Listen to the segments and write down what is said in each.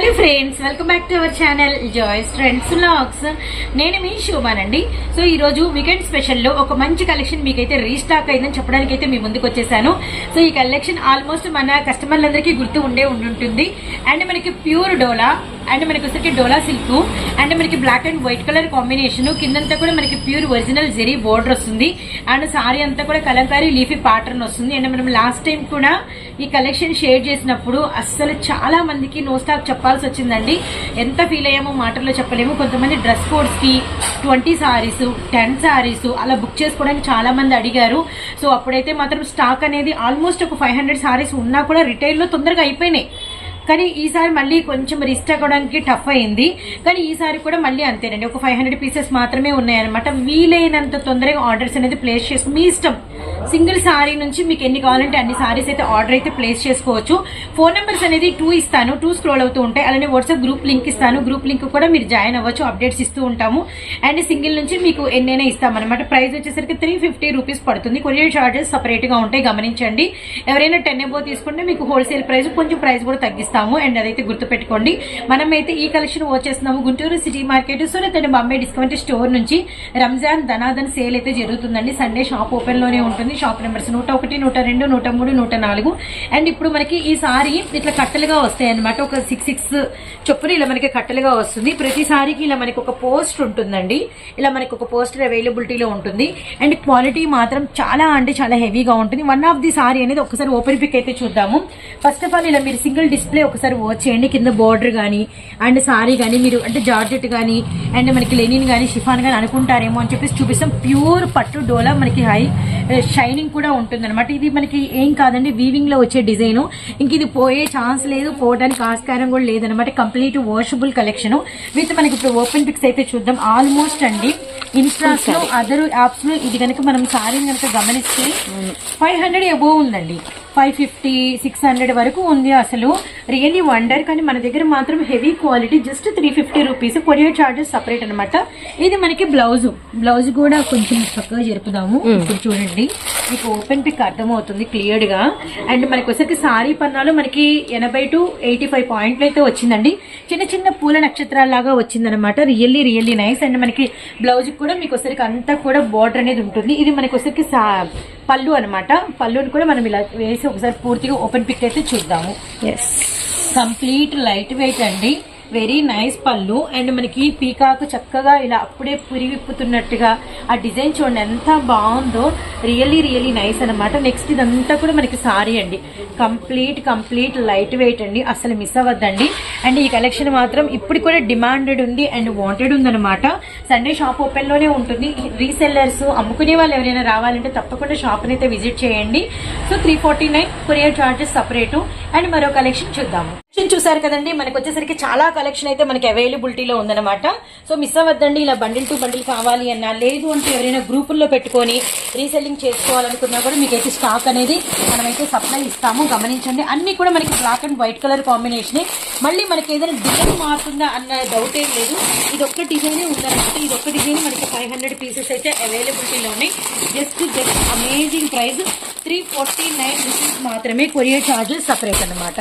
Hello friends welcome back to our channel Joy's friends vlogs. నేను మీ శోభానండి. So ఈ రోజు వీకెండ్ స్పెషల్లో ఒక మంచి కలెక్షన్ మీకైతే రీస్టాక్ అయిందని చెప్పడానికి అయితే మీ ముందుకు వచ్చేసాను. సో ఈ కలెక్షన్ ఆల్మోస్ట్ మన కస్టమర్లందరికీ గుర్తు ఉండే ఉంటుంది అండ్ మనకి ప్యూర్ డోలా అండ్ మనకి వచ్చేసరికి డోలా సిల్క్ అండ్ మనకి black and white colour combination. కిందంతా కూడా మనకి ప్యూర్ ఒరిజినల్ జెరీ బోర్డర్ వస్తుంది. అండ్ సారీ అంతా కూడా కలంకారీ లీఫీ ప్యాటర్న్ వస్తుంది. అండ్ మనం లాస్ట్ టైం కూడా ఈ కలెక్షన్ షేర్ చేసినప్పుడు అస్సలు చాలా మందికి నో స్టాక్ చెప్పాల్సి వచ్చిందండి ఎంత ఫీల్ అయ్యామో మాటల్లో చెప్పలేము. కొంతమంది డ్రెస్ కోడ్స్కి ట్వంటీ సారీస్ టెన్ సారీస్ అలా బుక్ చేసుకోవడానికి చాలా మంది అడిగారు. సో అప్పుడైతే మాత్రం స్టాక్ అనేది ఆల్మోస్ట్ ఒక ఫైవ్ హండ్రెడ్ సారీస్ ఉన్నా కూడా రిటైల్లో తొందరగా అయిపోయినాయి. కానీ ఈసారి మళ్ళీ కొంచెం రిస్ట్ అవ్వడానికి టఫ్ అయింది. కానీ ఈసారి కూడా మళ్ళీ అంతేనండి. ఒక ఫైవ్ హండ్రెడ్ పీసెస్ మాత్రమే ఉన్నాయన్నమాట. వీలైనంత తొందరగా ఆర్డర్స్ అనేది ప్లేస్ చేసి మీ ఇష్టం. సింగిల్ సారీ నుంచి మీకు ఎన్ని కావాలంటే అన్ని సారీస్ అయితే ఆర్డర్ అయితే ప్లేస్ చేసుకోవచ్చు. ఫోన్ నెంబర్స్ అనేది టూ ఇస్తాను. టూ స్క్రోల్ అవుతూ ఉంటాయి. అలానే వాట్సాప్ గ్రూప్ లింక్ ఇస్తాను. గ్రూప్ లింక్ కూడా మీరు జాయిన్ అవ్వచ్చు. అప్డేట్స్ ఇస్తూ ఉంటాము. అండ్ సింగిల్ నుంచి మీకు ఎన్నైనా ఇస్తాం ప్రైస్ వచ్చేసరికి త్రీ ఫిఫ్టీ రూపీస్ పడుతుంది. కొరియర్ చార్జెస్ సపరేట్గా ఉంటాయి. గమనించండి. ఎవరైనా టెన్ ఎబో తీసుకుంటే మీకు హోల్సేల్ ప్రైస్ కొంచెం ప్రైస్ కూడా ఇస్తాము అండ్ అదైతే గుర్తుపెట్టుకోండి. మనమైతే ఈ collection వచ్చేస్తున్నాము Guntur city market so and Bombay discount store నుంచి రంజాన్ ధనాధన్ సేల్ అయితే జరుగుతుందండి. సండే షాప్ ఓపెన్లోనే ఉంటుంది. షాప్ నెంబర్స్ నూట ఒకటి నూట రెండు నూట మూడు నూట నాలుగు. అండ్ ఇప్పుడు మనకి ఈ సారీ ఇట్లా కట్టలుగా వస్తాయి అనమాట ఒక సిక్స్ సిక్స్ చొప్పున ఇలా మనకి కట్టలుగా వస్తుంది. ప్రతి సారీకి ఇలా మనకి ఒక పోస్ట్ ఉంటుందండి. ఇలా మనకి ఒక పోస్టర్ అవైలబిలిటీలో ఉంటుంది. అండ్ క్వాలిటీ మాత్రం చాలా అంటే చాలా హెవీగా ఉంటుంది. వన్ ఆఫ్ ది సారీ అనేది ఒకసారి ఓపెన్ పిక్ అయితే చూద్దాము. ఫస్ట్ ఆఫ్ ఆల్ ఇలా మీరు సింగిల్ డిస్ప్లే ఒకసారి వాచ్ చేయండి. కింద బార్డర్ కానీ అండ్ సారీ కానీ మీరు అంటే జార్జెట్ కానీ అండ్ మనకి లెనిన్ కానీ షిఫాన్ కానీ అనుకుంటారేమో అని చెప్పేసి చూపిస్తాం. ప్యూర్ పట్టు డోలా మనకి హై షైనింగ్ కూడా ఉంటుంది అనమాట ఇది మనకి ఏం కాదండి వీవింగ్లో వచ్చే డిజైన్ ఇంక ఇది పోయే ఛాన్స్ లేదు పోవడానికి ఆస్కారం కూడా లేదనమాట కంప్లీట్ వాషబుల్ కలెక్షన్ విత్ మనకి ఇప్పుడు ఓపెన్ పిక్స్ అయితే చూద్దాం. ఆల్మోస్ట్ అండి. ఇన్స్టాస్లో అదర్ యాప్స్లో ఇది కనుక మనం సారీ కనుక గమనిస్తే ఫైవ్ హండ్రెడ్ అబోవ్ ఉందండి. ఫైవ్ ఫిఫ్టీ సిక్స్ హండ్రెడ్ వరకు ఉంది అసలు. రియల్లీ వండర్ కానీ మన దగ్గర మాత్రం heavy quality just three fifty rupees courier charges separate అనమాట ఇది మనకి బ్లౌజ్ బ్లౌజ్ కూడా కొంచెం చక్కగా జరుపుదాము. ఇప్పుడు చూడండి. మీకు ఓపెన్ పిక్ అర్థమవుతుంది క్లియర్గా. అండ్ మనకి వచ్చరికి సారీ పన్నాలో మనకి ఎనభై టు ఎయిటీ ఫైవ్ పాయింట్లు అయితే వచ్చిందండి. చిన్న చిన్న పూల నక్షత్రాల లాగా వచ్చిందనమాట రియల్లీ రియల్లీ నైస్ అండ్ మనకి బ్లౌజ్ కూడా మీకు వచ్చరికి అంతా కూడా బార్డర్ అనేది ఉంటుంది. ఇది మనకి వచ్చరికి పళ్ళు అనమాట పళ్ళుని కూడా మనం ఇలా వేసి ఒకసారి పూర్తిగా ఓపెన్ పిక్ అయితే చూద్దాము. ఎస్ కంప్లీట్ లైట్ వెయిట్ అండి. వెరీ నైస్ పళ్ళు. అండ్ మనకి పీకాకు చక్కగా ఇలా అప్పుడే పురి విప్పుతున్నట్టుగా ఆ డిజైన్ చూడండి ఎంత బాగుందో. రియల్లీ రియల్లీ నైస్ అనమాట నెక్స్ట్ ఇదంతా కూడా మనకి సారీ అండి. కంప్లీట్ కంప్లీట్ లైట్ వెయిట్ అండి. అసలు మిస్ అవ్వద్దండి. అండ్ ఈ కలెక్షన్ మాత్రం ఇప్పుడు కూడా డిమాండెడ్ ఉంది అండ్ వాంటెడ్ ఉందన్నమాట సండే షాప్ ఓపెన్లోనే ఉంటుంది. రీసెల్లర్స్ అమ్ముకునే వాళ్ళు ఎవరైనా రావాలంటే తప్పకుండా షాప్ని అయితే విజిట్ చేయండి. So three forty nine courier charges separate and మరో కలెక్షన్ చూద్దాము. చూసారు కదండి? మనకు వచ్చేసరికి చాలా కలెక్షన్ అయితే మనకి అవైలబిలిటీలో ఉందన్నమాట. సో మిస్ అవ్వద్దండి ఇలా బండిల్ టు బండిల్ కావాలి అన్నా లేదు అంటే ఎవరైనా గ్రూపుల్లో పెట్టుకొని రీసెల్లింగ్ చేసుకోవాలనుకున్నా కూడా మీకు అయితే స్టాక్ అనేది మనమైతే సప్లై ఇస్తాము. గమనించండి. అన్ని కూడా మనకి black and white colour combination మళ్ళీ మనకి ఏదైనా డిజైన్ మారుతుందా అన్న డౌట్ ఏం లేదు. ఇది ఒక్క డిజైనే ఉందన్నమాట. ఇది ఒక్క డిజైన్ మనకి ఫైవ్ హండ్రెడ్ పీసెస్ అయితే అవైలబిలిటీలో ఉన్నాయి. Just just amazing price three forty nine rupees మాత్రమే కొరియర్ చార్జెస్ సపరేట్ అన్నమాట.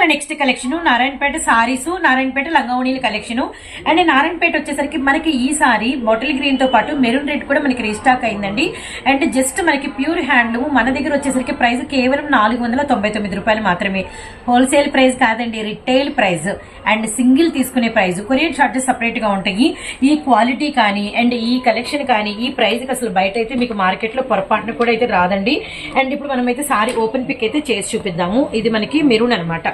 మన next collection Narayanpet saris Narayanpet లంగావణీల collection and Narayanpet వచ్చేసరికి మనకి ఈ సారీ బాటిల్ గ్రీన్తో పాటు మెరూన్ రెడ్ కూడా మనకి రీస్టాక్ అయిందండి. అండ్ జస్ట్ మనకి ప్యూర్ హ్యాండ్లూమ్ మన దగ్గర వచ్చేసరికి ప్రైస్ కేవలం నాలుగు వందల తొంభై తొమ్మిది రూపాయలు మాత్రమే. హోల్సేల్ ప్రైస్ కాదండి రిటైల్ ప్రైస్ అండ్ సింగిల్ తీసుకునే ప్రైస్ కొరియర్ చార్జెస్ సపరేట్గా ఉంటాయి. ఈ క్వాలిటీ కానీ అండ్ ఈ కలెక్షన్ కానీ ఈ ప్రైస్ అసలు బయట అయితే మీకు మార్కెట్లో పొరపాటున కూడా అయితే రాదండి. అండ్ ఇప్పుడు మనం అయితే సారీ ఓపెన్ పిక్ అయితే చేసి చూపిద్దాము. ఇది మనకి మెరూన్ అనమాట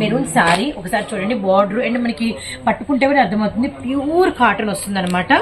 మెరూన్ శారీ ఒకసారి చూడండి బార్డర్ అండ్ మనకి పట్టుకుంటే కూడా అర్థమవుతుంది. ప్యూర్ కాటన్ వస్తుంది అనమాట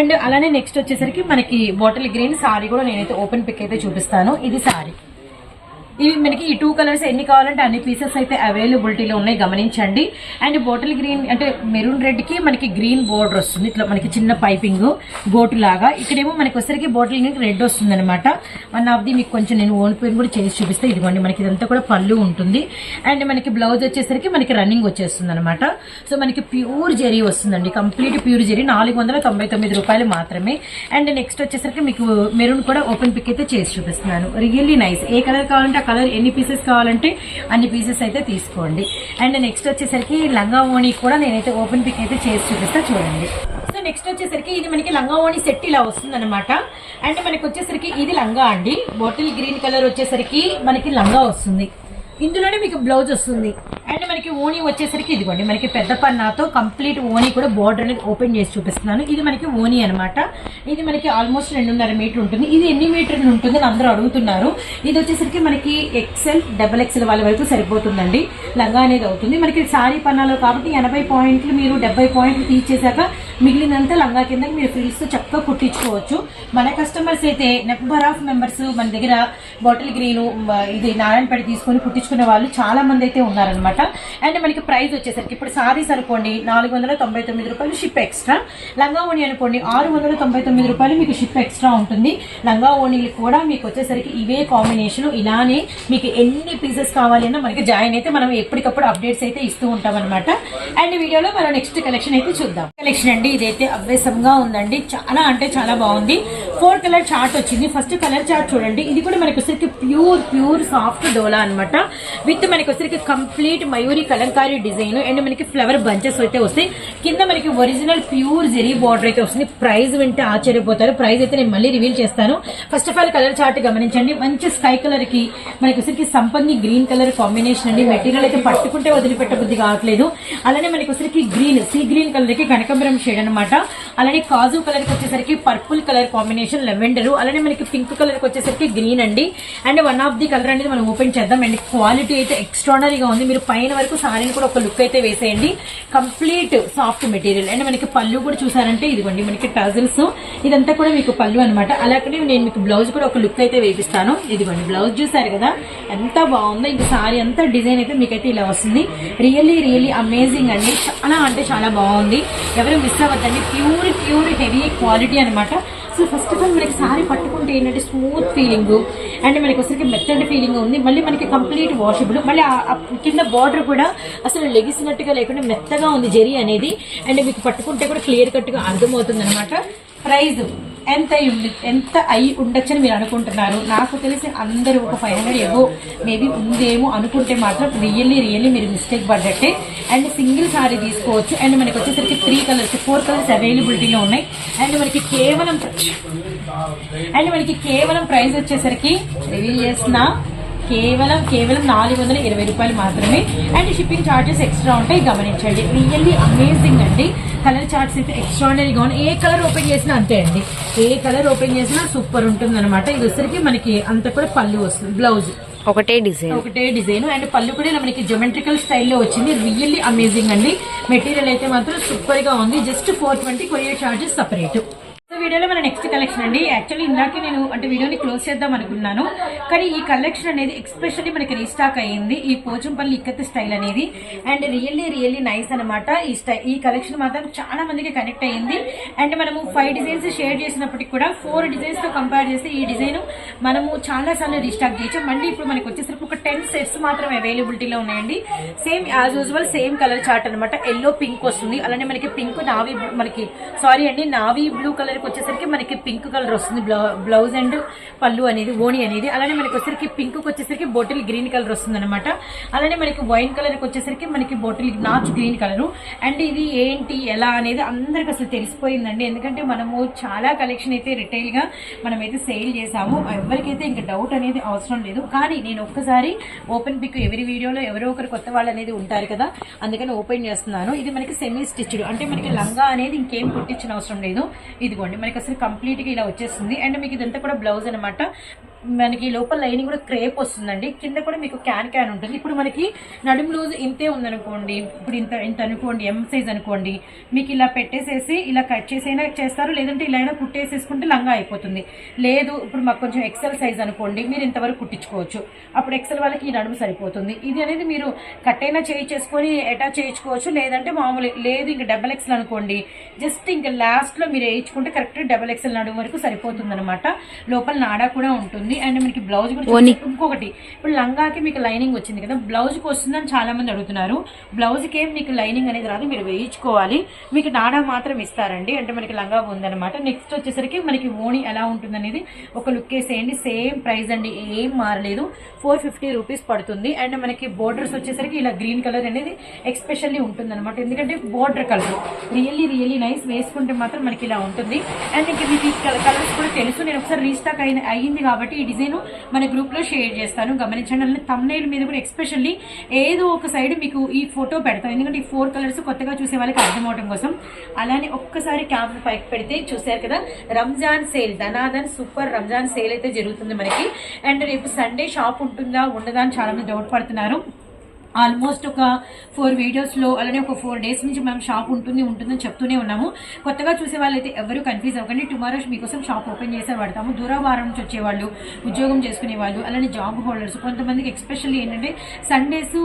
అండ్ అలానే నెక్స్ట్ వచ్చేసరికి మనకి బాటిల్ గ్రీన్ సారీ కూడా నేనైతే ఓపెన్ పిక్ అయితే చూపిస్తాను. ఇది సారీ. ఇవి మనకి ఈ టూ కలర్స్ ఎన్ని కావాలంటే అన్ని పీసెస్ అయితే అవైలబిలిటీలో ఉన్నాయి. గమనించండి. అండ్ బాటిల్ గ్రీన్ అంటే మెరూన్ రెడ్కి మనకి గ్రీన్ బోర్డర్ వస్తుంది. ఇట్లా మనకి చిన్న పైపింగ్ గోటు లాగా. ఇక్కడేమో మనకి వచ్చరికి బాటిల్ గ్రీన్ రెడ్ వస్తుంది అనమాట వన్ ఆఫ్ ది మీకు కొంచెం నేను ఓన్ పెయిన్ కూడా చేసి చూపిస్తే. ఇదిగోండి మనకి ఇదంతా కూడా పళ్ళు ఉంటుంది. అండ్ మనకి బ్లౌజ్ వచ్చేసరికి మనకి రన్నింగ్ వచ్చేస్తుంది అనమాట సో మనకి ప్యూర్ జెరీ వస్తుందండి. కంప్లీట్ ప్యూర్ జెరీ నాలుగు వందల తొంభై తొమ్మిది రూపాయలు మాత్రమే. అండ్ నెక్స్ట్ వచ్చేసరికి మీకు మెరూన్ కూడా ఓపెన్ పిక్ అయితే చేసి చూపిస్తున్నాను. రియల్లీ నైస్ ఏ కలర్ కావాలంటే కలర్ ఎన్ని పీసెస్ కావాలంటే అన్ని పీసెస్ అయితే తీసుకోండి. అండ్ నెక్స్ట్ వచ్చేసరికి లంగా ఓణి కూడా నేనైతే ఓపెన్ పిక్ అయితే చేసి చూపిస్తా చూడండి. సో నెక్స్ట్ వచ్చేసరికి ఇది మనకి లంగా ఓణి సెట్ ఇలా వస్తుంది అనమాట అండ్ మనకి వచ్చేసరికి ఇది లంగా అండి. బాటిల్ గ్రీన్ కలర్ వచ్చేసరికి మనకి లంగా వస్తుంది. ఇందులోనే మీకు బ్లౌజ్ వస్తుంది. అండ్ మనకి ఓణి వచ్చేసరికి ఇదిగోండి మనకి పెద్ద పన్నాతో కంప్లీట్ ఓణి కూడా బోర్డర్ అనేది ఓపెన్ చేసి చూపిస్తున్నాను. ఇది మనకి ఓణి అనమాట ఇది మనకి ఆల్మోస్ట్ రెండున్నర మీటర్ ఉంటుంది. ఇది ఎన్ని మీటర్లు ఉంటుంది అని అందరూ అడుగుతున్నారు. ఇది వచ్చేసరికి మనకి ఎక్సెల్ డబల్ ఎక్సెల్ వాళ్ళ వరకు సరిపోతుందండి. లంగా అనేది అవుతుంది. మనకి సారీ పన్నాలో కాబట్టి ఎనభై పాయింట్లు మీరు డెబ్బై పాయింట్లు తీసేసాక మిగిలినంత లంగా కింద మీరు ఫ్రిల్స్ చక్కగా కుట్టించుకోవచ్చు. మన కస్టమర్స్ అయితే నెంబర్ ఆఫ్ మెంబర్స్ మన దగ్గర బాటిల్ గ్రీన్ ఇది నారాయణపేట తీసుకొని కుట్టించుకునే వాళ్ళు చాలా మంది అయితే ఉన్నారనమాట అండ్ మనకి ప్రైస్ వచ్చేసరికి ఇప్పుడు సారీస్ అనుకోండి నాలుగు వందల తొంభై తొమ్మిది రూపాయలు షిప్ ఎక్స్ట్రా లంగా ఓణి అనుకోండి ఆరు వందల తొంభై తొమ్మిది రూపాయలు మీకు షిప్ ఎక్స్ట్రా ఉంటుంది. లంగా ఓణీలు కూడా మీకు వచ్చేసరికి ఇవే కాంబినేషన్ ఇలానే మీకు ఎన్ని పీసెస్ కావాలన్నా మనకి జాయిన్ అయితే మనం ఎప్పటికప్పుడు అప్డేట్స్ అయితే ఇస్తూ ఉంటాం అనమాట అండ్ వీడియోలో మనం నెక్స్ట్ కలెక్షన్ అయితే చూద్దాం. కలెక్షన్ అండి. ఇదైతే అవ్యసంగా ఉందండి. చాలా అంటే చాలా బాగుంది. ఫోర్ కలర్ చార్ట్ వచ్చింది. ఫస్ట్ కలర్ చార్ట్ చూడండి. ఇది కూడా మనకి వచ్చరికి ప్యూర్ ప్యూర్ సాఫ్ట్ డోలా అన్నమాట. విత్ మనకి వచ్చరికి complete Mayuri Kalamkari design. And మనకి ఫ్లవర్ బంచెస్ అయితే వస్తాయి. కింద మనకి ఒరిజినల్ ప్యూర్ జెరీ బార్డర్ అయితే వస్తుంది. ప్రైస్ వింటే ఆశ్చర్యపోతారు. ప్రైస్ అయితే నేను మళ్ళీ రివీల్ చేస్తాను. First of all colour chart గమనించండి. మంచి స్కై కలర్కి మనకి వచ్చరికి సంపంగి గ్రీన్ కలర్ కాంబినేషన్ అండి. మెటీరియల్ అయితే పట్టుకుంటే వదిలిపెట్టబుద్ధి కావట్లేదు. అలానే మనకి వచ్చరికి గ్రీన్ సీ గ్రీన్ కలర్కి కనకంబరం షేడ్ అనమాట అలానే కాజు కలర్కి వచ్చేసరికి పర్పుల్ కలర్ కాంబినేషన్ లెవెండర్. అలానే మనకి పింక్ కలర్ వచ్చేసరికి గ్రీన్ అండి. And one of the colour అనేది మనం ఓపెన్ చేద్దాం. అండ్ క్వాలిటీ అయితే ఎక్స్ట్రానరీగా ఉంది. మీరు పైన వరకు సారీని కూడా ఒక లుక్ అయితే వేసేయండి. Complete soft material. అండ్ మనకి పళ్ళు కూడా చూసారంటే ఇదిగోండి మనకి టజల్స్. ఇదంతా కూడా మీకు పళ్ళు అనమాట అలాగే నేను మీకు బ్లౌజ్ కూడా ఒక లుక్ అయితే వేపిస్తాను. ఇదిగోండి బ్లౌజ్ చూసారు కదా? ఎంత బాగుందో ఇంకా సారీ అంతా డిజైన్ అయితే మీకైతే ఇలా వస్తుంది. రియల్లీ రియల్లీ అమేజింగ్ అండి. చాలా అంటే చాలా బాగుంది. ఎవరు మిస్ అవ్వద్దండి. ప్యూర్ ప్యూర్ హెవీ క్వాలిటీ అనమాట సో ఫస్ట్ ఆఫ్ ఆల్ మనకి సారీ పట్టుకుంటే ఏంటంటే స్మూత్ ఫీలింగ్ అండ్ మనకి ఒకసారికి మెత్తడి ఫీలింగ్ ఉంది. మళ్ళీ మనకి కంప్లీట్ వాషబుల్ మళ్ళీ కింద బార్డర్ కూడా అసలు లెగిసినట్టుగా లేకుండా మెత్తగా ఉంది జెరీ అనేది. అండ్ మీకు పట్టుకుంటే కూడా క్లియర్ కట్గా అర్థమవుతుంది అనమాట ప్రైజ్ ఎంత అయి ఉండి ఎంత అయి ఉండొచ్చని మీరు అనుకుంటున్నారు? నాకు తెలిసి అందరూ ఒక ఫైవ్ హండ్రెడ్ ఏవో మేబీ ఉందేమో అనుకుంటే మాత్రం రియల్లీ రియల్లీ మీరు మిస్టేక్ పడ్డట్టే. అండ్ సింగిల్ సారీ తీసుకోవచ్చు. అండ్ మనకి వచ్చేసరికి త్రీ కలర్స్ ఫోర్ కలర్స్ అవైలబిలిటీలో ఉన్నాయి. అండ్ మనకి కేవలం అండ్ మనకి కేవలం ప్రైస్ వచ్చేసరికి రివీల్ చేసిన కేవలం కేవలం నాలుగు వందల ఇరవై రూపాయలు మాత్రమే. అండ్ షిప్పింగ్ ఛార్జెస్ ఎక్స్ట్రా ఉంటాయి గమనించండి. రియల్లీ అమేజింగ్ అండి. కలర్ చార్ట్స్ అయితే ఎక్స్ట్రాడనరీగా ఉన్నాయి. ఏ కలర్ ఓపెన్ చేసినా అంతే అండి. ఏ కలర్ ఓపెన్ చేసినా సూపర్ ఉంటుంది అనమాట ఇది వచ్చరికి మనకి అంత కూడా పళ్ళు వస్తుంది బ్లౌజ్ ఒకటే డిజైన్. ఒకటే డిజైన్. అండ్ పళ్ళు కూడా మనకి జొమెట్రికల్ స్టైల్లో వచ్చింది. రియల్లీ అమేజింగ్ అండి. మెటీరియల్ అయితే మాత్రం సూపర్గా ఉంది. Just four twenty courier charges separate వీడియోలో మన నెక్స్ట్ కలెక్షన్ అండి. యాక్చువల్లీ ఇందాకే నేను అంటే వీడియోని క్లోజ్ చేద్దాం అనుకున్నాను. కానీ ఈ కలెక్షన్ అనేది ఎక్స్పెషల్లీ మనకి రీస్టాక్ అయ్యింది. ఈ పోచంపల్లి ఇక్కత్ స్టైల్ అనేది. అండ్ రియల్లీ రియల్లీ నైస్ అనమాట ఈ స్టైల్ ఈ కలెక్షన్ మాత్రం చాలా మందికి కనెక్ట్ అయ్యింది. అండ్ మనము ఫైవ్ డిజైన్స్ షేర్ చేసినప్పటికి కూడా ఫోర్ డిజైన్స్తో కంపేర్ చేస్తే ఈ డిజైన్ మనము చాలాసార్లు రీస్టాక్ చేయొచ్చు మళ్ళీ ఇప్పుడు మనకి వచ్చేసరికి ఒక టెన్ సెట్స్ మాత్రం అవైలబిలిటీలో ఉన్నాయండి. Same as usual same colour chart అనమాట ఎల్లో పింక్ వస్తుంది. అలానే మనకి పింక్ నావీ మనకి సారీ అండి నావీ బ్లూ కలర్కి వచ్చేసరికి మనకి పింక్ కలర్ వస్తుంది. బ్లౌ- బ్లౌజ్ అండ్ పళ్ళు అనేది ఓణి అనేది. అలానే మనకి వచ్చేసరికి పింక్కి వచ్చేసరికి బొటిల్ గ్రీన్ కలర్ వస్తుంది అనమాట అలానే మనకి వైన్ కలర్కి వచ్చేసరికి మనకి బొటిల్ నాచ్ గ్రీన్ కలర్ అండ్ ఇది ఏంటి ఎలా అనేది అందరికి అసలు తెలిసిపోయిందండి. ఎందుకంటే మనము చాలా కలెక్షన్ అయితే రిటైల్గా మనమైతే సేల్ చేసాము ఎవరికైతే ఇంకా డౌట్ అనేది అవసరం లేదు. కానీ నేను ఒక్కసారి ఓపెన్ పిక్ ఎవరి వీడియోలో ఎవరో ఒకరు కొత్త వాళ్ళు అనేది ఉంటారు కదా అందుకని ఓపెన్ చేస్తున్నాను. ఇది మనకి సెమీ స్టిచ్డ్ అంటే మనకి లంగా అనేది ఇంకేం కుట్టించిన అవసరం లేదు. ఇదిగోండి మనకి అసలు కంప్లీట్గా ఇలా వచ్చేస్తుంది. అండ్ మీకు ఇదంతా కూడా బ్లౌజ్ అనమాట. మనకి లోపల లైనింగ్ కూడా క్రేప్ వస్తుందండి. కింద కూడా మీకు క్యాన్ క్యాన్ ఉంటుంది. ఇప్పుడు మనకి నడుము లూజ్ ఇంతే ఉందనుకోండి. ఇప్పుడు ఇంత ఇంత అనుకోండి ఎం సైజ్ అనుకోండి. మీకు ఇలా పెట్టేసేసి ఇలా కట్ చేసైనా చేస్తారు. లేదంటే ఇలా అయినా కుట్టేసేసుకుంటే లంగా అయిపోతుంది. లేదు ఇప్పుడు మాకు కొంచెం ఎక్సెల్ సైజ్ అనుకోండి. మీరు ఇంతవరకు కుట్టించుకోవచ్చు. అప్పుడు ఎక్సెల్ వాళ్ళకి ఈ నడుము సరిపోతుంది. ఇది అనేది మీరు కట్ అయినా చేయి చేసుకొని అటాచ్ చేయించుకోవచ్చు. లేదంటే మామూలు లేదు ఇంకా డబల్ ఎక్సెల్ అనుకోండి. జస్ట్ ఇంకా లాస్ట్లో మీరు వేయించుకుంటే కరెక్ట్ డబల్ ఎక్సెల్ నడుము వరకు సరిపోతుంది లోపల నాడా కూడా ఉంటుంది. ఉంటుంది అండ్ మనకి బ్లౌజ్ కూడా ఇంకొకటి. ఇప్పుడు లంగాకి మీకు లైనింగ్ వచ్చింది కదా బ్లౌజ్కి వస్తుందని చాలా మంది అడుగుతున్నారు. బ్లౌజ్కి ఏం మీకు లైనింగ్ అనేది రాదు మీరు వేయించుకోవాలి. మీకు నాడా మాత్రం ఇస్తారండి. అంటే మనకి లంగా ఉందన్నమాట. నెక్స్ట్ వచ్చేసరికి మనకి ఓణి ఎలా ఉంటుంది అనేది ఒక లుక్ వేసేయండి. సేమ్ ప్రైస్ అండి ఏం మారలేదు. ఫోర్ ఫిఫ్టీ రూపీస్ పడుతుంది. అండ్ మనకి బోర్డర్స్ వచ్చేసరికి ఇలా గ్రీన్ కలర్ అనేది ఎక్స్పెషల్లీ ఉంటుంది అనమాట ఎందుకంటే border colour. Really really nice వేసుకుంటే మాత్రం మనకి ఇలా ఉంటుంది. అండ్ ఇంకా మీకు కలర్స్ కూడా తెలుసు. నేను ఒకసారి రీస్టాక్ అయిన అయ్యింది కాబట్టి ఈ డిజైన్ మన గ్రూప్లో షేర్ చేస్తాను. గమనించండి అలానే తమ్నైల్ మీద కూడా ఎక్స్పెషల్లీ ఏదో ఒక సైడ్ మీకు ఈ ఫోటో పెడతాను. ఎందుకంటే ఈ ఫోర్ కలర్స్ కొత్తగా చూసే వాళ్ళకి అర్థం కోసం. అలానే ఒక్కసారి క్యాప్ పైకి పెడితే చూసారు కదా రంజాన్ సేల్ ధనాదన్ సూపర్ రంజాన్ సేల్ అయితే జరుగుతుంది మనకి. అండ్ రేపు సండే షాప్ ఉంటుందా ఉండదా అని చాలా మంది డౌట్ పడుతున్నారు. ఆల్మోస్ట్ ఒక ఫోర్ వీడియోస్లో అలానే ఒక ఫోర్ డేస్ నుంచి మనం షాప్ ఉంటుంది ఉంటుందని చెప్తూనే ఉన్నాము. కొత్తగా చూసే వాళ్ళైతే ఎవరు కన్ఫ్యూజ్ అవ్వకండి. టుమారో మీకోసం షాప్ ఓపెన్ చేసే పడతాము దూరవారం నుంచి వచ్చేవాళ్ళు ఉద్యోగం చేసుకునే వాళ్ళు అలానే జాబ్ హోల్డర్స్. కొంతమందికి ఎక్స్పెషల్లీ ఏంటంటే సండేస్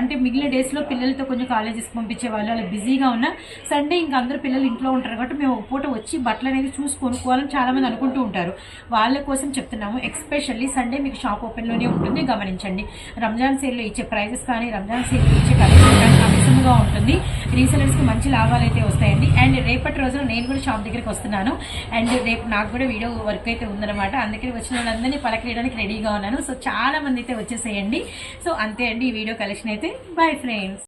అంటే మిగిలిన డేస్లో పిల్లలతో కొంచెం కాలేజెస్కి పంపించే వాళ్ళు అలా బిజీగా ఉన్న సండే ఇంకా అందరు పిల్లలు ఇంట్లో ఉంటారు కాబట్టి మేము ఒక పూట వచ్చి బట్టలు అనేది చూసి కొనుక్కోవాలని చాలామంది అనుకుంటూ ఉంటారు. వాళ్ళ కోసం చెప్తున్నాము. ఎక్స్పెషల్లీ సండే మీకు షాప్ ఓపెన్లోనే ఉంటుంది. గమనించండి. రంజాన్ సేల్లో ఇచ్చే ప్రైజెస్ కానీ రంజాన్ సేల్లో గురించి కలెక్షన్ అవసరంగా అమితంగా ఉంటుంది రీసెలర్స్కి మంచి లాభాలు అయితే వస్తాయండి. అండ్ రేపటి రోజున నేను కూడా షాప్ దగ్గరికి వస్తున్నాను. అండ్ రేపు నాకు కూడా వీడియో వర్క్ అయితే ఉందన్నమాట. అందుకని వచ్చిన వాళ్ళందరినీ పలకరేయడానికి రెడీగా ఉన్నాను. సో చాలా మంది అయితే వచ్చేసేయండి. సో అంతే అండి ఈ వీడియో కలెక్షన్ అయితే. Bye friends